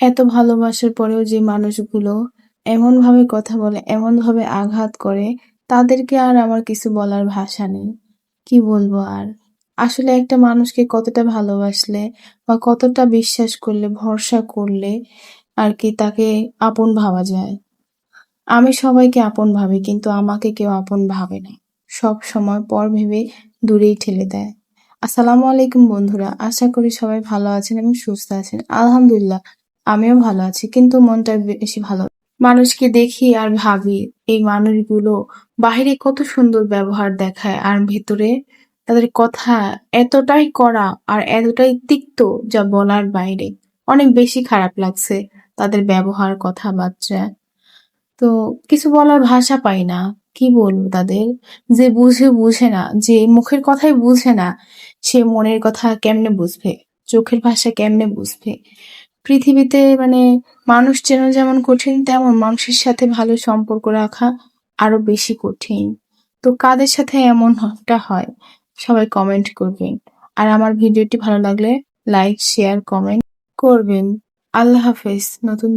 এত ভালোবাসার পরেও যে মানুষগুলো এমনভাবে কথা বলে, এমনভাবে আঘাত করে, তাদেরকে আর আমার কিছু বলার ভাষা নেই। কি বলব আর? আসলে একটা মানুষকে কতটা ভালোবাসলে বা কতটা বিশ্বাস করলে, ভরসা করলে আর কি তাকে আপন ভাবা যায়। আমি সবাইকে আপন ভাবি কিন্তু আমাকে কেউ আপন ভাবে না। সব সময় পর ভেবে দূরেই ঠেলে দেয়। আসসালামু আলাইকুম বন্ধুরা আশা করি সবাই ভালো আছেন এবং সুস্থ আছেন আলহামদুলিল্লাহ আমিও ভালো আছি, কিন্তু মনটা বেশি ভালো মানুষকে দেখি আর ভাবি, এই মানুষগুলো বাহিরে কত সুন্দর ব্যবহার দেখায় আর ভেতরে তাদের কথা এতটাই করা আর এতটাই তিক্ত যা বলার বাইরে। অনেক বেশি খারাপ লাগছে তাদের ব্যবহার কথাবার্তা। তো কিছু বলার ভাষা পাই না, কি বলব তাদের? যে বুঝে বুঝে না, যে মুখের কথাই বুঝে না, সে মনের কথা কেমনে বুঝবে? চোখের ভাষা কেমনে বুঝবে? পৃথিবীতে মানে মানুষ চেনা যেমন কঠিন, তেমন মানুষের সাথে ভালো সম্পর্ক রাখা আরও বেশি কঠিন। তো কাদের সাথে এমনটা হয়? সবাই কমেন্ট করবেন। আর আমার ভিডিওটি ভালো লাগলে লাইক শেয়ার কমেন্ট করবেন। আল্লাহ হাফেজ। নতুন